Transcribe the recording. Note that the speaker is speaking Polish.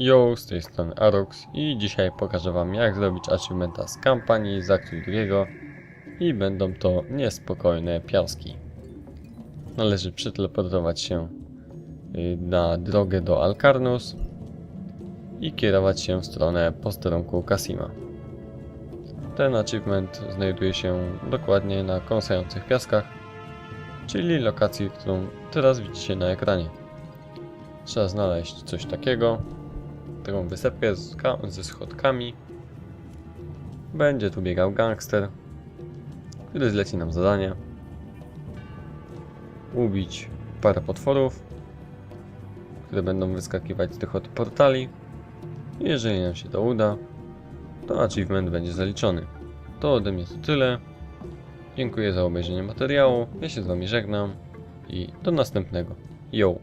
Yo, z tej strony Arox i dzisiaj pokażę wam jak zrobić achievementa z kampanii z aktu drugiego i będą to niespokojne piaski. Należy przeteleportować się y, na drogę do Alcarnus i kierować się w stronę posterunku Kasima. Ten achievement znajduje się dokładnie na kąsających piaskach, czyli lokacji, którą teraz widzicie na ekranie. Trzeba znaleźć coś takiego, taką wysepkę ze schodkami. Będzie tu biegał gangster, który zleci nam zadanie. Ubić parę potworów, które będą wyskakiwać z tych od portali. Jeżeli nam się to uda, to achievement będzie zaliczony. To ode mnie to tyle. Dziękuję za obejrzenie materiału. Ja się z wami żegnam i do następnego. Yo!